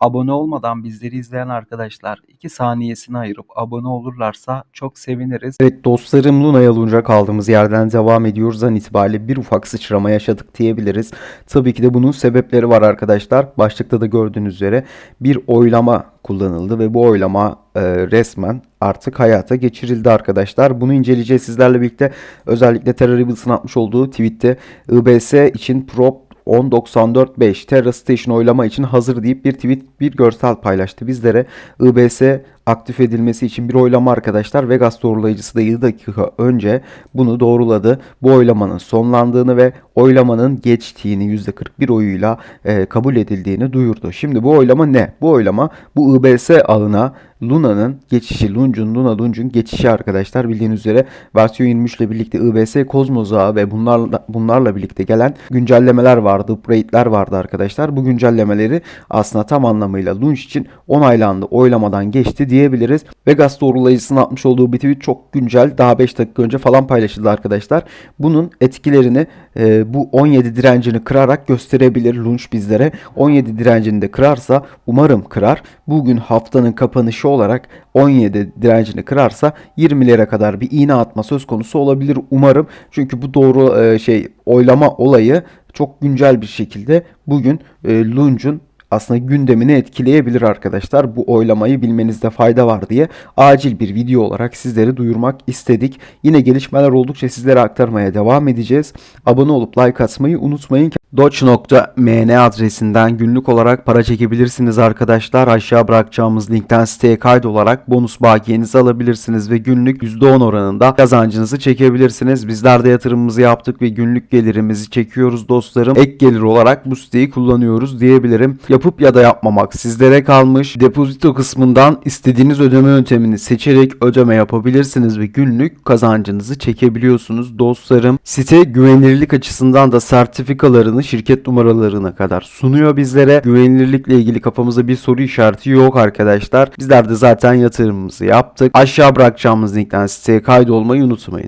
Abone olmadan bizleri izleyen arkadaşlar 2 saniyesini ayırıp abone olurlarsa çok seviniriz. Evet dostlarım Luna'ya Lunca kaldığımız yerden devam ediyoruz. An itibariyle bir ufak sıçrama yaşadık diyebiliriz. Tabii ki de bunun sebepleri var arkadaşlar. Başlıkta da gördüğünüz üzere bir oylama kullanıldı ve bu oylama e, resmen artık hayata geçirildi arkadaşlar. Bunu inceleyeceğiz sizlerle birlikte. Özellikle Terra Rebels'ın atmış olduğu tweette IBS için prop 10.94.5 Terra Station oylama için hazır deyip bir tweet bir görsel paylaştı bizlere. IBS aktif edilmesi için bir oylama arkadaşlar. Vegas doğrulayıcısı da 7 dakika önce bunu doğruladı. Bu oylamanın sonlandığını ve oylamanın geçtiğini %41 oyuyla e, kabul edildiğini duyurdu. Şimdi bu oylama ne? Bu oylama bu IBS ağına Luna'nın geçişi, Lunge'un, Luna Lunge'un geçişi arkadaşlar. Bildiğiniz üzere versiyon 23 ile birlikte IBS Cosmos ve bunlarla, bunlarla birlikte gelen güncellemeler vardı, upgrade'ler vardı arkadaşlar. Bu güncellemeleri aslında tam anlamıyla Lunge için onaylandı, oylamadan geçti diyebiliriz. Vegas doğrulayıcısının atmış olduğu bir tweet çok güncel. Daha 5 dakika önce falan paylaşıldı arkadaşlar. Bunun etkilerini e, bu 17 direncini kırarak gösterebilir Lunge bizlere. 17 direncini de kırarsa umarım kırar. Bugün haftanın kapanışı olarak 17 direncini kırarsa 20'lere kadar bir iğne atma söz konusu olabilir umarım. Çünkü bu doğru e, şey oylama olayı çok güncel bir şekilde bugün e, Lunge'un aslında gündemini etkileyebilir arkadaşlar. Bu oylamayı bilmenizde fayda var diye acil bir video olarak sizlere duyurmak istedik. Yine gelişmeler oldukça sizlere aktarmaya devam edeceğiz. Abone olup like atmayı unutmayın. Doge.mn adresinden günlük olarak para çekebilirsiniz arkadaşlar. Aşağı bırakacağımız linkten siteye kaydolarak bonus bakiyenizi alabilirsiniz ve günlük %10 oranında kazancınızı çekebilirsiniz. Bizler de yatırımımızı yaptık ve günlük gelirimizi çekiyoruz dostlarım. Ek gelir olarak bu siteyi kullanıyoruz diyebilirim. Yapıp ya da yapmamak sizlere kalmış. Depozito kısmından istediğiniz ödeme yöntemini seçerek ödeme yapabilirsiniz ve günlük kazancınızı çekebiliyorsunuz dostlarım. Site güvenilirlik açısından da sertifikalarını şirket numaralarına kadar sunuyor bizlere. Güvenilirlikle ilgili kafamızda bir soru işareti yok arkadaşlar. Bizler de zaten yatırımımızı yaptık. Aşağı bırakacağımız linkten siteye kaydolmayı unutmayın.